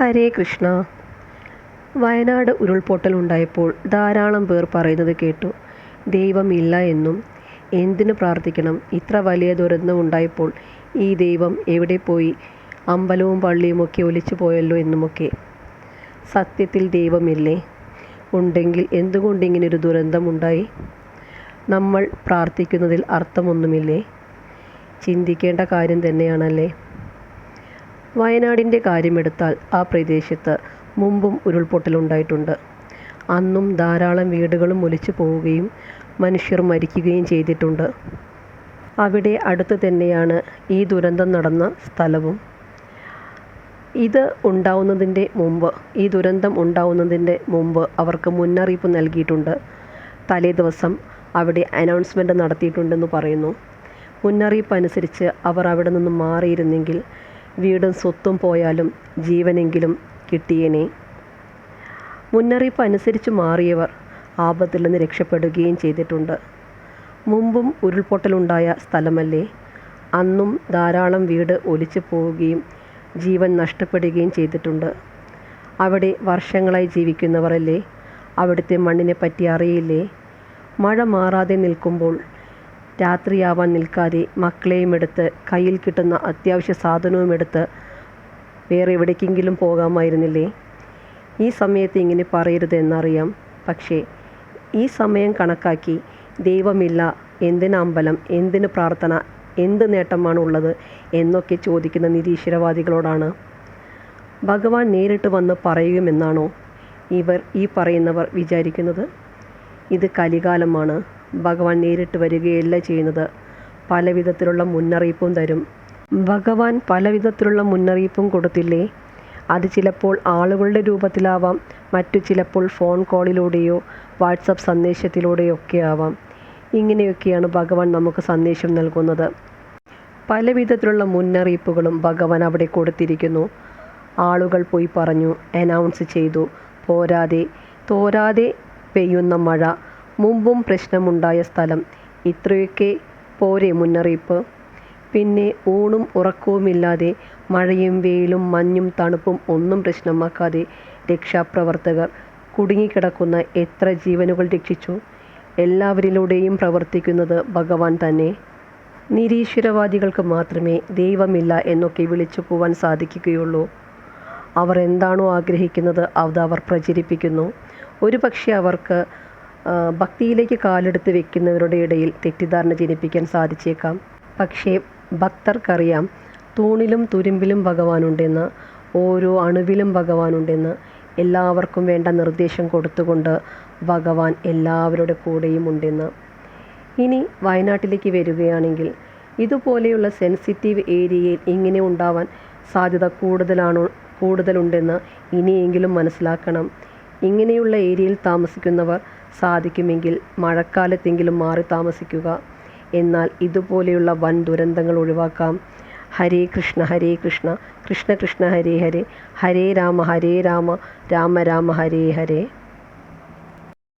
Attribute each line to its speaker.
Speaker 1: ഹരേ കൃഷ്ണ. വയനാട് ഉരുൾപൊട്ടൽ ഉണ്ടായപ്പോൾ ധാരാളം പേർ പറയുന്നത് കേട്ടു. ദൈവമില്ല എന്നും. എന്തിനു പ്രാർത്ഥിക്കണം? ഇത്ര വലിയ ദുരന്തം ഉണ്ടായപ്പോൾ ഈ ദൈവം എവിടെ പോയി? അമ്പലവും പള്ളിയുമൊക്കെ ഒലിച്ചു പോയല്ലോ എന്നുമൊക്കെ. സത്യത്തിൽ ദൈവമില്ലേ ഉണ്ടെങ്കിൽ എന്തുകൊണ്ട് ഇങ്ങനൊരു ദുരന്തം ഉണ്ടായി? നമ്മൾ പ്രാർത്ഥിക്കുന്നതിൽ അർത്ഥമൊന്നുമില്ലേ? ചിന്തിക്കേണ്ട കാര്യം തന്നെയാണല്ലേ? വയനാടിന്റെ കാര്യമെടുത്താൽ ആ പ്രദേശത്ത് മുമ്പും ഉരുൾപൊട്ടലുണ്ടായിട്ടുണ്ട്. അന്നും ധാരാളം വീടുകളും ഒലിച്ചു പോവുകയും മനുഷ്യർ മരിക്കുകയും ചെയ്തിട്ടുണ്ട്. അവിടെ അടുത്ത് തന്നെയാണ് ഈ ദുരന്തം നടന്ന സ്ഥലവും. ഇത് ഉണ്ടാവുന്നതിന്റെ മുമ്പ് ഈ ദുരന്തം ഉണ്ടാവുന്നതിന്റെ മുമ്പ് അവർക്ക് മുന്നറിയിപ്പ് നൽകിയിട്ടുണ്ട്. തലേ ദിവസം അവിടെ അനൗൺസ്മെന്റ് നടത്തിയിട്ടുണ്ടെന്ന് പറയുന്നു. മുന്നറിയിപ്പ് അനുസരിച്ച് അവർ അവിടെ നിന്ന് മാറിയിരുന്നെങ്കിൽ വീടും സ്വത്തും പോയാലും ജീവനെങ്കിലും കിട്ടിയേനെ. മുന്നറിയിപ്പ് അനുസരിച്ച് മാറിയവർ ആപത്തിൽ നിന്ന് രക്ഷപ്പെടുകയും ചെയ്തിട്ടുണ്ട്. മുമ്പും ഉരുൾപൊട്ടലുണ്ടായ സ്ഥലമല്ലേ? അന്നും ധാരാളം വീട് ഒലിച്ചു പോവുകയും ജീവൻ നഷ്ടപ്പെടുകയും ചെയ്തിട്ടുണ്ട്. അവിടെ വർഷങ്ങളായി ജീവിക്കുന്നവരല്ലേ? അവിടുത്തെ മണ്ണിനെ പറ്റി അറിയില്ലേ? മഴ മാറാതെ നിൽക്കുമ്പോൾ രാത്രിയാവാൻ നിൽക്കാതെ മക്കളെയും എടുത്ത് കയ്യിൽ കിട്ടുന്ന അത്യാവശ്യ സാധനവും എടുത്ത് വേറെ എവിടേക്കെങ്കിലും പോകാമായിരുന്നില്ലേ? ഈ സമയത്ത് ഇങ്ങനെ പറയരുത് എന്നറിയാം. പക്ഷേ ഈ സമയം കണക്കാക്കി ദൈവമില്ല എന്തിന് അമ്പലം എന്തിന് പ്രാർത്ഥന എന്ത് നേട്ടമാണ് ഉള്ളത് എന്നൊക്കെ ചോദിക്കുന്ന നിരീശ്വരവാദികളോടാണ്. ഭഗവാൻ നേരിട്ട് വന്ന് പറയുമെന്നാണോ ഇവർ ഈ പറയുന്നവർ വിചാരിക്കുന്നത്? ഇത് കലികാലമാണ്. ഭഗവാൻ നേരിട്ട് വരികയല്ല ചെയ്യുന്നത്. പല വിധത്തിലുള്ള മുന്നറിയിപ്പും തരും. ഭഗവാൻ പല വിധത്തിലുള്ള മുന്നറിയിപ്പും കൊടുത്തില്ലേ? അത് ചിലപ്പോൾ ആളുകളുടെ രൂപത്തിലാവാം മറ്റു ചിലപ്പോൾ ഫോൺ കോളിലൂടെയോ വാട്സപ്പ് സന്ദേശത്തിലൂടെയോ ഒക്കെ ആവാം. ഇങ്ങനെയൊക്കെയാണ് ഭഗവാൻ നമുക്ക് സന്ദേശം നൽകുന്നത്. പല വിധത്തിലുള്ള മുന്നറിയിപ്പുകളും ഭഗവാൻ അവിടെ കൊടുത്തിരിക്കുന്നു. ആളുകൾ പോയി പറഞ്ഞു അനൗൺസ് ചെയ്തു പോരാതെ തോരാതെ പെയ്യുന്ന മഴ മുമ്പും പ്രശ്നമുണ്ടായ സ്ഥലം. ഇത്രയൊക്കെ പോരെ മുന്നറിയിപ്പ്. പിന്നെ ഊണും ഉറക്കവുമില്ലാതെ മഴയും വെയിലും മഞ്ഞും തണുപ്പും ഒന്നും പ്രശ്നമാക്കാതെ രക്ഷാപ്രവർത്തകർ കുടുങ്ങിക്കിടക്കുന്ന എത്ര ജീവനുകൾ രക്ഷിച്ചു. എല്ലാവരിലൂടെയും പ്രവർത്തിക്കുന്നത് ഭഗവാൻ തന്നെ. നിരീശ്വരവാദികൾക്ക് മാത്രമേ ദൈവമില്ല എന്നൊക്കെ വിളിച്ചു പോവാൻ സാധിക്കുകയുള്ളൂ. അവർ എന്താണോ ആഗ്രഹിക്കുന്നത് അത് അവർ പ്രചരിപ്പിക്കുന്നു. ഒരു പക്ഷേ അവർക്ക് ഭക്തിയിലേക്ക് കാലെടുത്ത് വെക്കുന്നവരുടെ ഇടയിൽ തെറ്റിദ്ധാരണ ജനിപ്പിക്കാൻ സാധിച്ചേക്കാം. പക്ഷേ ഭക്തർക്കറിയാം തൂണിലും തുരുമ്പിലും ഭഗവാനുണ്ടെന്ന് ഓരോ അണുവിലും ഭഗവാനുണ്ടെന്ന് എല്ലാവർക്കും വേണ്ട നിർദ്ദേശം കൊടുത്തുകൊണ്ട് ഭഗവാൻ എല്ലാവരുടെ കൂടെയും ഉണ്ടെന്ന്. ഇനി വയനാട്ടിലേക്ക് വരികയാണെങ്കിൽ ഇതുപോലെയുള്ള സെൻസിറ്റീവ് ഏരിയയിൽ ഇങ്ങനെ ഉണ്ടാവാൻ സാധ്യത കൂടുതലാണോ കൂടുതലുണ്ടെന്ന് ഇനിയെങ്കിലും മനസ്സിലാക്കണം. ഇങ്ങനെയുള്ള ഏരിയയിൽ താമസിക്കുന്നവർ സാധിക്കുമെങ്കിൽ മഴക്കാലത്തെങ്കിലും മാറി താമസിക്കുക. എന്നാൽ ഇതുപോലെയുള്ള വൻ ദുരന്തങ്ങൾ ഒഴിവാക്കാം. ഹരേ കൃഷ്ണ ഹരേ കൃഷ്ണ. കൃഷ്ണ കൃഷ്ണ ഹരേ ഹരേ. ഹരേ രാമ ഹരേ രാമ. രാമ രാമ ഹരേ ഹരേ.